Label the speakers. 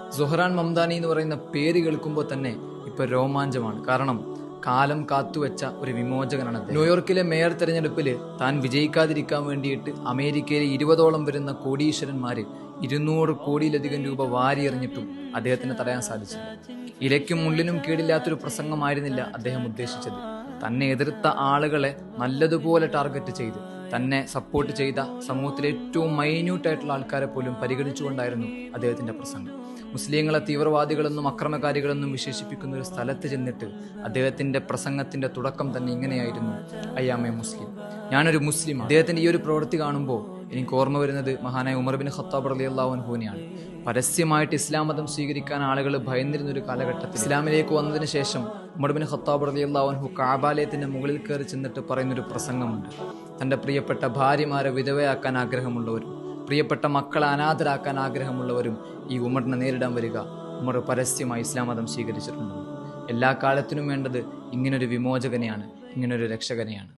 Speaker 1: സുഹറാൻ മംദാനി എന്ന് പറയുന്ന പേര് കേൾക്കുമ്പോൾ തന്നെ ഇപ്പൊ രോമാഞ്ചമാണ്. കാരണം കാലം കാത്തുവെച്ച ഒരു വിമോചകനാണ് ന്യൂയോർക്കിലെ മേയർ തെരഞ്ഞെടുപ്പിൽ താൻ വിജയിക്കാതിരിക്കാൻ വേണ്ടിയിട്ട് അമേരിക്കയിലെ ഇരുപതോളം വരുന്ന കോടീശ്വരന്മാര് ഇരുന്നൂറ് കോടിയിലധികം രൂപ വാരിയെറിഞ്ഞിട്ടും അദ്ദേഹത്തിന് തടയാൻ സാധിച്ചില്ല. ഇലയ്ക്കും മുള്ളിനും കീടില്ലാത്തൊരു പ്രസംഗമായിരുന്നില്ല അദ്ദേഹം ഉദ്ദേശിച്ചത്. തന്നെ എതിർത്ത ആളുകളെ നല്ലതുപോലെ ടാർഗറ്റ് ചെയ്ത് തന്നെ സപ്പോർട്ട് ചെയ്ത സമൂഹത്തിലെ ഏറ്റവും മൈന്യൂട്ട് ആയിട്ടുള്ള ആൾക്കാരെ പോലും പരിഗണിച്ചുകൊണ്ടായിരുന്നു അദ്ദേഹത്തിന്റെ പ്രസംഗം. മുസ്ലിങ്ങളെ തീവ്രവാദികളെന്നും അക്രമകാരികളെന്നും വിശേഷിപ്പിക്കുന്ന ഒരു സ്ഥലത്ത് ചെന്നിട്ട് അദ്ദേഹത്തിന്റെ പ്രസംഗത്തിന്റെ തുടക്കം തന്നെ ഇങ്ങനെയായിരുന്നു. അയ്യാമെ മുസ്ലിം. ഞാനൊരു മുസ്ലിം അദ്ദേഹത്തിന്റെ ഈ ഒരു പ്രവൃത്തി കാണുമ്പോൾ എനിക്ക് ഓർമ്മ വരുന്നത് മഹാനായ ഉമർ ബിൻ ഖത്താബ് അലി അള്ളാഹുൻഹുവിനെയാണ് പരസ്യമായിട്ട് ഇസ്ലാം മതം സ്വീകരിക്കാൻ ആളുകൾ ഭയന്നിരുന്ന ഒരു കാലഘട്ടത്തിൽ ഇസ്ലാമിലേക്ക് വന്നതിന് ശേഷം ഉമർ ബിൻ ഖത്താബ് അലി അള്ളാഹുൻഹു കാബാലയത്തിന്റെ മുകളിൽ കയറി ചെന്നിട്ട് പറയുന്നൊരു പ്രസംഗമുണ്ട്. തന്റെ പ്രിയപ്പെട്ട ഭാര്യമാരെ വിധവയാക്കാൻ ആഗ്രഹമുള്ളവരും പ്രിയപ്പെട്ട മക്കളെ അനാഥരാക്കാൻ ആഗ്രഹമുള്ളവരും ഈ ഉമറിനെ നേരിടാൻ വരിക. ഉമർ പരസ്യമായി ഇസ്ലാം മതം സ്വീകരിച്ചിട്ടുണ്ട്. എല്ലാ കാലത്തിനും വേണ്ടത് ഇങ്ങനൊരു വിമോചകനെയാണ് ഇങ്ങനൊരു രക്ഷകനെയാണ്.